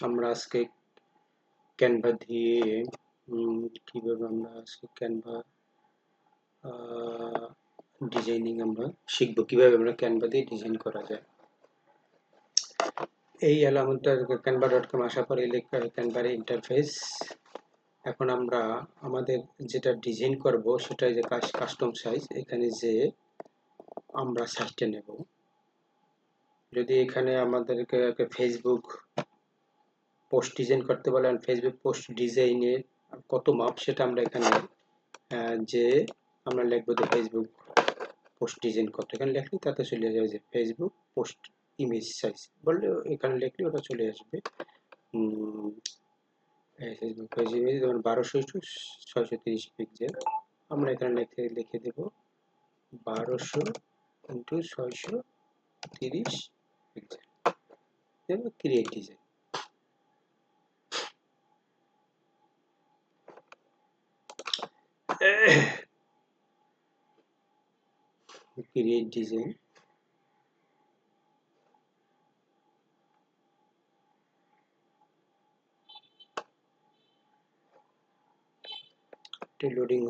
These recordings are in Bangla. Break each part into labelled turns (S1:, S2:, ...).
S1: আমরা আজকে ক্যানভা দিয়ে কীভাবে আমরা আজকে ক্যানভা ডিজাইনিং আমরা শিখব, কীভাবে আমরা ক্যানভা দিয়ে ডিজাইন করা যায়। এই হলো আমাদের ক্যানভা ডট কম আসার পরে ক্যানভার ইন্টারফেস এখন আমরা আমাদের যেটা ডিজাইন করব সেটা যে কাস্টম সাইজ এখানে যে আমরা সাইজটা নেব। যদি এখানে আমাদেরকে ফেসবুক পোস্ট ডিজাইন করতে বলেন ফেসবুক পোস্ট ডিজাইনের কত মাপ সেটা আমরা এখানে যে আমরা লিখব যে ফেসবুক পোস্ট ডিজাইন কত, এখানে লিখলে তাতে চলে যাবে যে ফেসবুক পোস্ট ইমেজ সাইজ বললে এখানে লিখলে ওটা চলে আসবে ফেসবুক পেজ ইমেজ যেমন বারোশো ছয়শো তিরিশ পিক্সেল আমরা এখানে লিখে লিখে দেব বারোশো ইন্টু ছয়শো তিরিশ pixel create design create design একটু লোডিং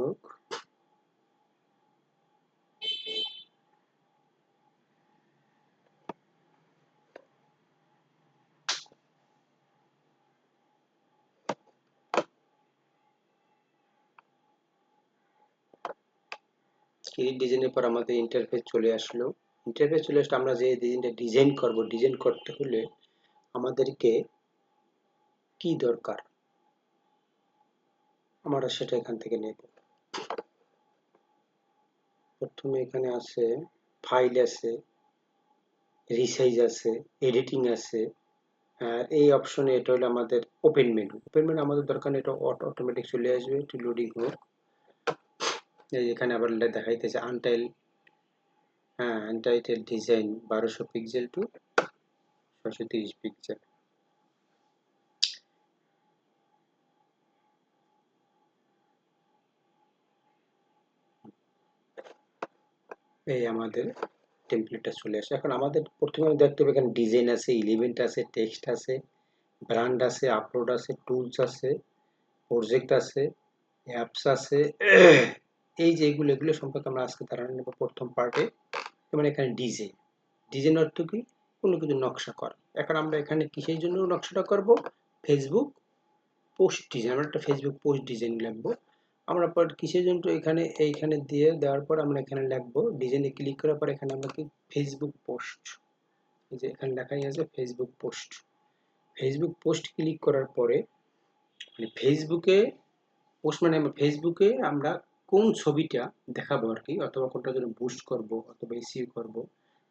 S1: ক্রিয়েট ডিজাইনের পর আমাদের ইন্টারফেস চলে আসলো। ইন্টারফেস চলে আসলে আমরা যে ডিজাইনটা ডিজাইন করব ডিজাইন করতে হলে আমাদেরকে কি দরকার? আমরা সেটা এখান থেকে নেব। প্রথমে এখানে আছে ফাইল আছে রিসাইজ আছে এডিটিং আছে। আর এই অপশনে এটা হলো আমাদের ওপেন মেনু ওপেন মেনু আমাদের দরকার এটা অটোমেটিক চলে আসবে একটু লোডিং হোক। এই এখানে আবার দেখাইতেছে আনটাইল হ্যাঁ আনটাইটেল ডিজাইন বারোশো পিক্সেল টু ছশো তিরিশ পিক্সেল এই আমাদের টেমপ্লেটটা চলে আসে। এখন আমাদের প্রথমে দেখতে হবে এখানে ডিজাইন আছে ইলিভেন্ট আছে টেক্সট আছে ব্র্যান্ড আছে আপলোড আছে টুলস আছে প্রজেক্ট আছে অ্যাপস আছে এই যে এগুলো এগুলো সম্পর্কে আমরা আজকে ধারণা নেব প্রথম পার্টে যেমন এখানে ডিজাইন ডিজাইন অর্থ কি? কোনো কিছু নকশা করা। এখন আমরা এখানে কিসের জন্য নকশাটা করব? ফেসবুক পোস্ট ডিজাইন আমরা একটা ফেসবুক পোস্ট ডিজাইন লিখব। আমরা পর কিসের জন্য এখানে, এইখানে দিয়ে দেওয়ার পর আমরা এখানে লিখব। ডিজাইনে ক্লিক করার পর এখানে আমরা কি? ফেসবুক পোস্ট এই যে এখানে লেখাই আছে Facebook post Facebook post click করার পরে মানে ফেসবুকে পোস্ট মানে ফেসবুকে আমরা কোন ছবিটা দেখাবো আর কি, অথবা কোনটা জন্য বুস্ট করব অথবা এসিও করব।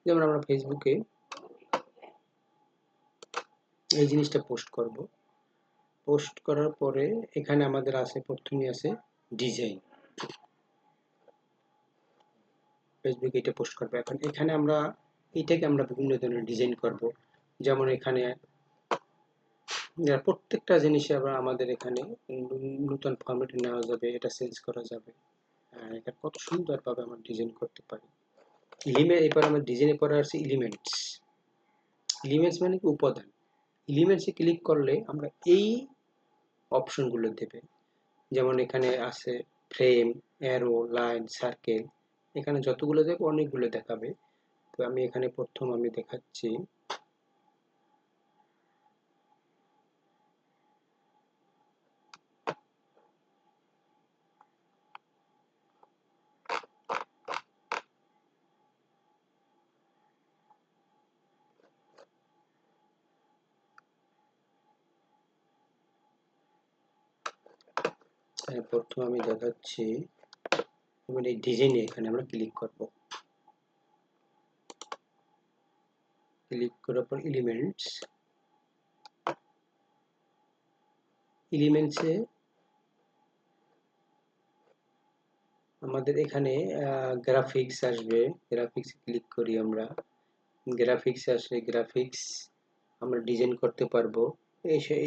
S1: যেমন আমরা ফেসবুকে এই জিনিসটা পোস্ট করব। পোস্ট করার পরে এখানে আমাদের আছে প্রথমে আছে ডিজাইন ফেসবুকে এটা পোস্ট করব। এখন এখানে আমরা, এটাকে আমরা বিভিন্ন ধরনের ডিজাইন করব। যেমন এখানে প্রত্যেকটা জিনিসে আবার আমাদের এখানে নতুন ফরম্যাটে নেওয়া যাবে, এটা চেঞ্জ করা যাবে। এটা কত সুন্দরভাবে আমরা ডিজাইন করতে পারি। এলিমেন্ট এবার আমরা ডিজাইনের পরে আসছে এলিমেন্টস এলিমেন্টস মানে কি? উপাদান। এলিমেন্টসে ক্লিক করলে আমরা এই অপশনগুলো দেবে। যেমন এখানে আছে ফ্রেম অ্যারো লাইন সার্কেল এখানে যতগুলো দেবে, অনেকগুলো দেখাবে। তো আমি এখানে প্রথম আমি দেখাচ্ছি হ্যাঁ, প্রথম আমি দেখাচ্ছি এবার এই ডিজাইনে এখানে আমরা ক্লিক করব। ক্লিক করার পর এলিমেন্টস এলিমেন্টসে আমাদের এখানে গ্রাফিক্স আসবে। গ্রাফিক্স ক্লিক করি আমরা। গ্রাফিক্স আসে গ্রাফিক্স আমরা ডিজাইন করতে পারব। এই সেই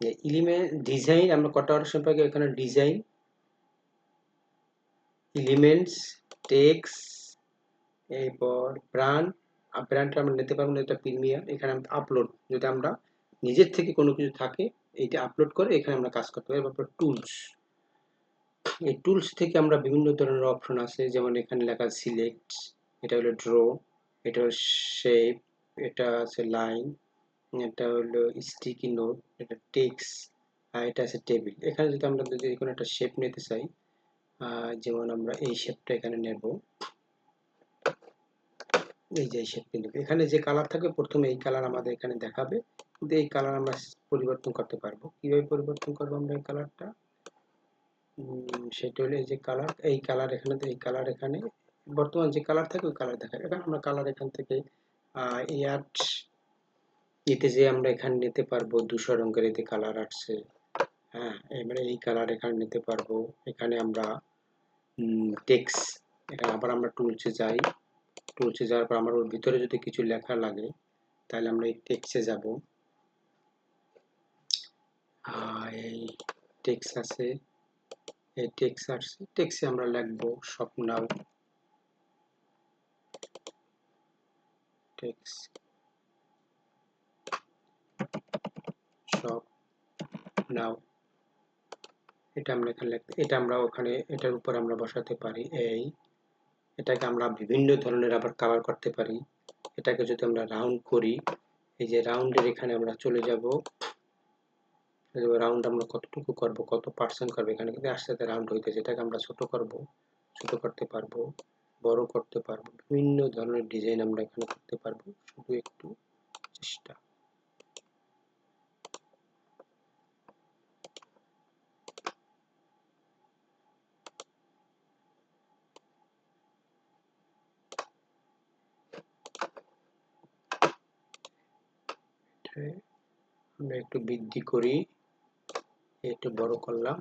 S1: এলিমেন্ট ডিজাইন আমরা কটা অর্ডার সম্পর্কে এখানে ডিজাইন এলিমেন্টস টেক্স এরপর ব্রান্ড ব্র্যান্ডটা আমরা নিতে পারব না, এটা প্রিমিয়ার এখানে আপলোড যদি আমরা নিজের থেকে কোনো কিছু থাকে, এইটা আপলোড করে এখানে আমরা কাজ করতে পারি। তারপর টুলস এই টুলস থেকে আমরা বিভিন্ন ধরনের অপশন আছে, যেমন এখানে লেখা সিলেক্ট এটা হলো ড্র এটা হলো শেপ এটা আছে লাইন এটা হলো স্টিকি নোট এটা টেক্স আর এটা আছে টেবিল এখানে যদি আমরা যদি কোনো একটা শেপ নিতে চাই যেমন আমরা এই শেপটা এখানে নেব। এই যে শেপটা নেব এখানে যে কালার থাকবে, প্রথমে এই কালার আমাদের এখানে দেখাবে। কিন্তু এই কালার আমরা পরিবর্তন করতে পারব। কীভাবে পরিবর্তন করব আমরা এই কালারটা সেটা হলো এই যে কালার এই কালার এখানে, এই কালার এখানে। বর্তমান যে কালার থাকে, ওই কালার দেখাবে। এখন আমরা কালার এখান থেকে এয়ার এতে যে আমরা এখানে নিতে পারব দুশো রঙের এতে কালার আসছে। হ্যাঁ এবারে এই কালার এখানে নিতে পারব। এখানে আমরা টেক্স এখানে আবার আমরা টুলসে যাই। টুলসে যাওয়ার পর আমার ওর ভিতরে যদি কিছু লেখা লাগে, তাহলে আমরা এই টেক্সে যাব। এই টেক্স আছে। এই টেক্স আসছে। টেক্সে আমরা লিখব স্বপ্নাও টেক্স সব নাও। এটা আমরা এখানে এটা আমরা ওখানে, এটার উপর আমরা বসাতে পারি এই। এটাকে আমরা বিভিন্ন ধরনের আবার কালার করতে পারি। এটাকে যদি আমরা রাউন্ড করি, এই যে রাউন্ডের এখানে আমরা চলে যাব। রাউন্ড আমরা কতটুকু করব, কত পার্সেন্ট করব, এখানে কিন্তু আস্তে আস্তে রাউন্ড হইতেছে। এটাকে আমরা ছোট করব, ছোট করতে পারব, বড় করতে পারব, বিভিন্ন ধরনের ডিজাইন আমরা এখানে করতে পারব। শুধু একটু চেষ্টা। আমরা একটু বৃদ্ধি করি একটু বড় করলাম।